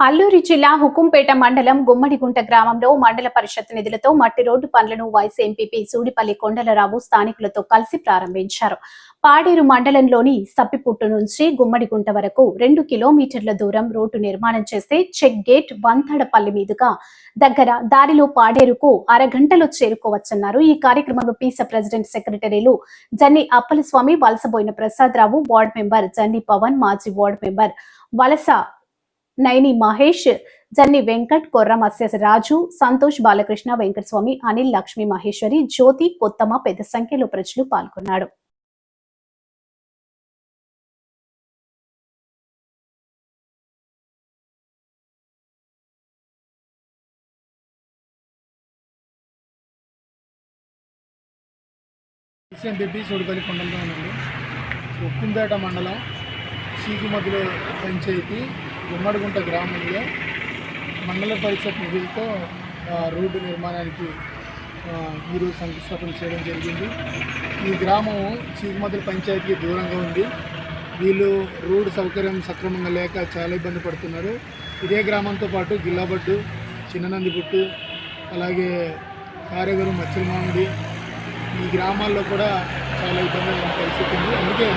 అల్లూరి జిల్లా హుకుంపేట మండలం గుమ్మడిగుంట గ్రామంలో మండల పరిషత్ నిధులతో మట్టి రోడ్డు పనులను వైస్ ఎంపీపీ సూడిపల్లి కొండలరావు స్థానికులతో కలిసి ప్రారంభించారు. పాడేరు మండలంలోని సప్పిపుట్టు నుంచి గుమ్మడిగుంట వరకు రెండు కిలోమీటర్ల దూరం రోడ్డు నిర్మాణం చేస్తే చెక్ గేట్ వంతడపల్లి మీదుగా దగ్గర దారిలో పాడేరుకు అరగంటలో చేరుకోవచ్చన్నారు. ఈ కార్యక్రమంలో పీస ప్రెసిడెంట్ సెక్రటరీలు జన్ని అప్పలస్వామి వలసబోయిన ప్రసాదరావు వార్డ్ మెంబర్ జన్ని పవన్ మాజీ వార్డ్ మెంబర్ వలస నైని మహేష్ జన్ని వెంకట్ కొర్ర మత్స్య రాజు సంతోష్ బాలకృష్ణ వెంకటస్వామి అనిల్ లక్ష్మీ మహేశ్వరి జ్యోతి కొత్తమ్మ పెద్ద సంఖ్యలో ప్రజలు పాల్గొన్నారు. ఎస్ఎంబిపి సోడిపల్లి కొండలలోనండి. ఉక్కుంపేట మండలం చీకుమదుల పంచాయతీ గుమ్మడిగుంట గ్రామంలో మండల పరిషత్ నిధులతో రోడ్డు నిర్మాణానికి ఈరోజు శంకుస్థాపన చేయడం జరిగింది. ఈ గ్రామం చీకుమదుల పంచాయతీకి దూరంగా ఉంది. వీళ్ళు రోడ్డు సౌకర్యం సక్రమంగా లేక చాలా ఇబ్బంది పడుతున్నారు. ఇదే గ్రామంతో పాటు గిల్లాబడ్డు చిన్ననందిపుట్టు అలాగే కారేగూరు మచ్చలమామిడి ఈ గ్రామాల్లో కూడా చాలా ఇబ్బందికరమైన పరిస్థితి ఉంది. అందుకే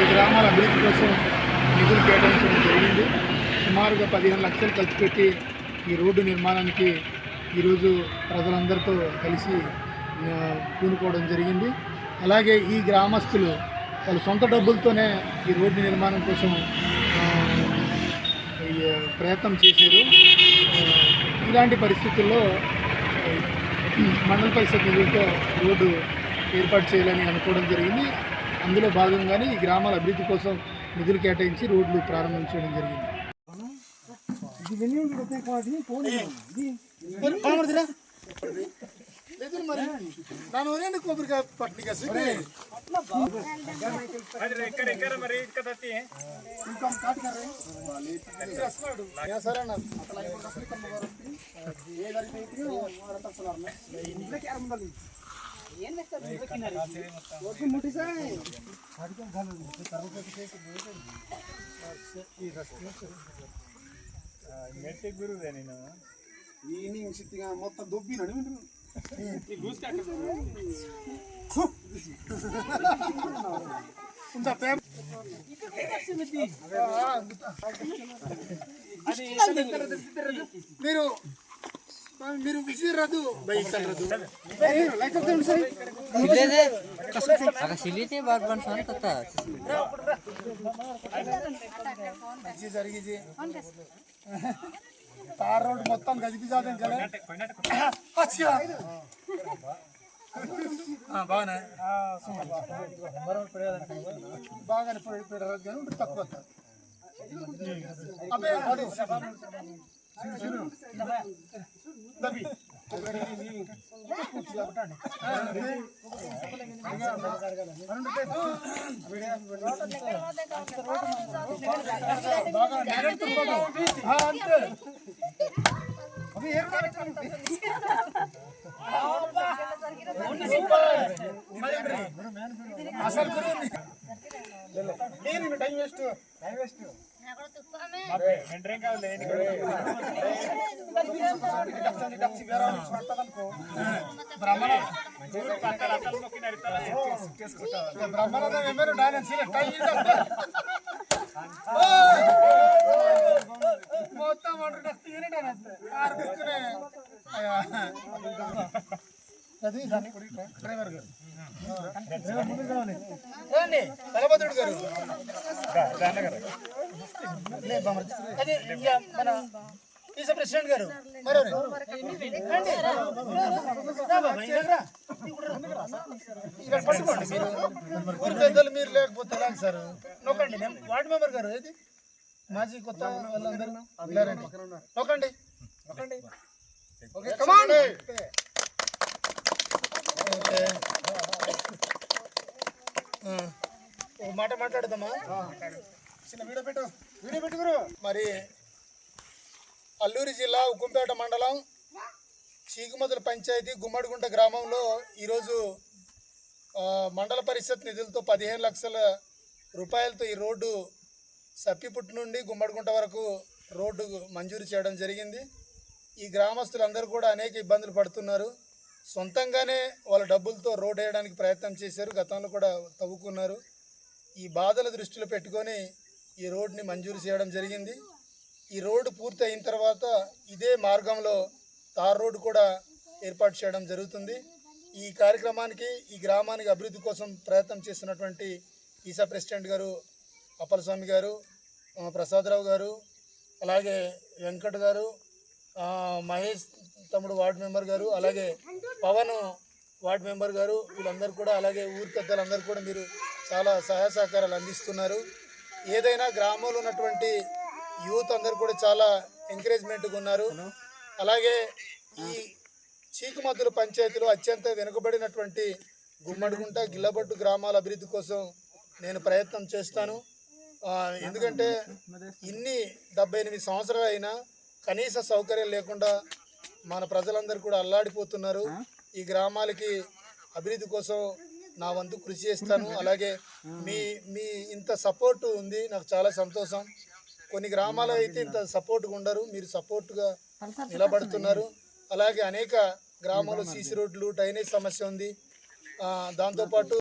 ఈ గ్రామాల అభివృద్ధి కోసం నిధులు కేటాయించడం జరిగింది. సుమారుగా పదిహేను లక్షలు ఖర్చు పెట్టి ఈ రోడ్డు నిర్మాణానికి ఈరోజు ప్రజలందరితో కలిసి పూనుకోవడం జరిగింది. అలాగే ఈ గ్రామస్తులు వాళ్ళ సొంత డబ్బులతోనే ఈ రోడ్డు నిర్మాణం కోసం ప్రయత్నం చేశారు. ఇలాంటి పరిస్థితుల్లో మండల పరిషత్ నిధులతో రోడ్డు ఏర్పాటు చేయాలని అనుకోవడం జరిగింది. అందులో భాగంగానే ఈ గ్రామాల అభివృద్ధి కోసం నిధులు కేటాయించి రోడ్లు ప్రారంభించడం జరిగింది. ಮಾಡ್ತೀರಾ ನಾನು ಏನಿಕ್ ಒಬ್ರಿಗೆ ಪಟ್ನಿಗೆ ಸಿಗ್ರಿ ಮುಟ್ಟಿ ಸರ್ అట్లా అయిపోతే అసలు ఇక్కడ వరకు ఏ దారికి అయితే మీరు విసిరి రాదు బైసల్ రాదు లైట్ అవుతుంది సార్ ఇల్లదే అక్కడ సిలితే బార్బన్ సార్ కథ ఇది జరిగింది తార్ రోడ్ మొత్తం గజిపి జాతం కదా అచ్చా బాగానే బాగానే పడిపోయారు కానీ తక్కువ అబ్బే అసలు నేను time waste. Time waste. Brahmanandam dance మొత్తం వంట అది డ్రైవర్ గారు. రండి. బలభద్రుడు గారు. అది ఇక మన ఈస ప్రెసిడెంట్ గారు. మరో. ఇక్కడ పట్టుకోండి మీరు. ఊరి పెద్దలు మీరు లేకపోతే ఎలాగ సార్? నొక్కండి. నేను వార్డు మెంబర్ గారు. ఏది? మాజీ కొత్త వాళ్ళందరూ? నొక్కండి. నొక్కండి. ఓకే. ఒక మాట మాట్లాడదామా? చిన్న వీడియో పెట్టు. వీడియో పెట్టుకురు మరి అల్లూరి జిల్లా ఉక్కుంపేట మండలం చీకుమతుల పంచాయతీ గుమ్మడిగుంట గ్రామంలో ఈరోజు మండల పరిషత్ నిధులతో పదిహేను లక్షల రూపాయలతో ఈ రోడ్డు సప్పిపుట్టు నుండి గుమ్మడిగుంట వరకు రోడ్డు మంజూరు చేయడం జరిగింది. ఈ గ్రామస్తులందరూ కూడా అనేక ఇబ్బందులు పడుతున్నారు. సొంతంగానే వాళ్ళ డబ్బులతో రోడ్ వేయడానికి ప్రయత్నం చేశారు. గతంలో కూడా తవ్వుకున్నారు. ఈ బాధల దృష్టిలో పెట్టుకొని ఈ రోడ్ని మంజూరు చేయడం జరిగింది. ఈ రోడ్డు పూర్తి అయిన తర్వాత ఇదే మార్గంలో తార్ రోడ్డు కూడా ఏర్పాటు చేయడం జరుగుతుంది. ఈ కార్యక్రమానికి ఈ గ్రామానికి అభివృద్ధి కోసం ప్రయత్నం చేస్తున్నటువంటి ఈసా ప్రెసిడెంట్ గారు అప్పలస్వామి గారు ప్రసాదరావు గారు అలాగే వెంకట్ గారు మహేష్ తమ్ముడు వార్డు మెంబర్ గారు అలాగే పవన్ వార్డు మెంబర్ గారు వీళ్ళందరూ కూడా అలాగే ఊరి పెద్దలందరూ కూడా మీరు చాలా సహాయ సహకారాలు అందిస్తున్నారు. ఏదైనా గ్రామంలో ఉన్నటువంటి యూత్ అందరూ కూడా చాలా ఎంకరేజ్మెంట్గా ఉన్నారు. అలాగే ఈ చీకుమద్దుల పంచాయతీలో అత్యంత వెనుకబడినటువంటి గుమ్మడిగుంట గిల్లబొట్టు గ్రామాల అభివృద్ధి కోసం నేను ప్రయత్నం చేస్తాను. ఎందుకంటే ఇన్ని డెబ్బై ఎనిమిది సంవత్సరాలు అయినా కనీస సౌకర్యం లేకుండా మన ప్రజలందరూ కూడా అల్లాడిపోతున్నారు. ఈ గ్రామాలకి అభివృద్ధి కోసం నా వంతు కృషి చేస్తాను. అలాగే మీ మీ ఇంత సపోర్ట్ ఉంది. నాకు చాలా సంతోషం. కొన్ని గ్రామాలు అయితే ఇంత సపోర్ట్గా ఉండరు. మీరు సపోర్ట్గా నిలబడుతున్నారు. అలాగే అనేక గ్రామాల్లో సీసీ రోడ్లు డ్రైనేజ్ సమస్య ఉంది. దాంతోపాటు